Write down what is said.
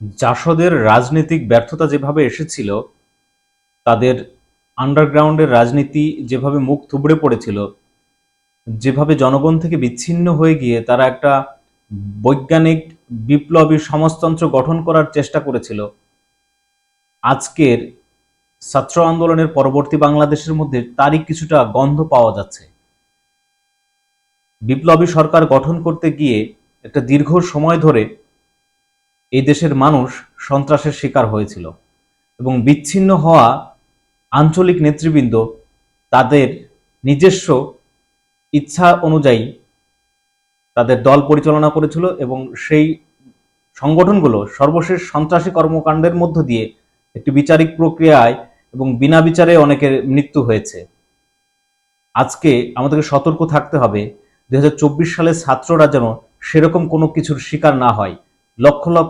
জাসদের রাজনৈতিক ব্যর্থতা যেভাবে এসেছিল, তাদের আন্ডারগ্রাউন্ডের রাজনীতি যেভাবে মুখ থুবড়ে পড়েছিল, যেভাবে জনগণ থেকে বিচ্ছিন্ন হয়ে গিয়ে তারা একটা বৈজ্ঞানিক বিপ্লবী সমাজতন্ত্র গঠন করার চেষ্টা করেছিল, আজকের ছাত্র আন্দোলনের পরবর্তী বাংলাদেশের মধ্যে তারই কিছুটা গন্ধ পাওয়া যাচ্ছে। বিপ্লবী সরকার গঠন করতে গিয়ে একটা দীর্ঘ সময় ধরে এই দেশের মানুষ সন্ত্রাসের শিকার হয়েছিল এবং বিচ্ছিন্ন হওয়া আঞ্চলিক নেতৃবৃন্দ তাদের নিজস্ব ইচ্ছা অনুযায়ী তাদের দল পরিচালনা করেছিল এবং সেই সংগঠনগুলো সর্বশেষ সন্ত্রাসী কর্মকাণ্ডের মধ্য দিয়ে একটি বিচারিক প্রক্রিয়ায় এবং বিনা বিচারে অনেকের মৃত্যু হয়েছে। আজকে আমাদেরকে সতর্ক থাকতে হবে দু হাজার চব্বিশ সালে ছাত্ররা যেন সেরকম কোনো কিছুর শিকার না হয়। লক্ষ লক্ষ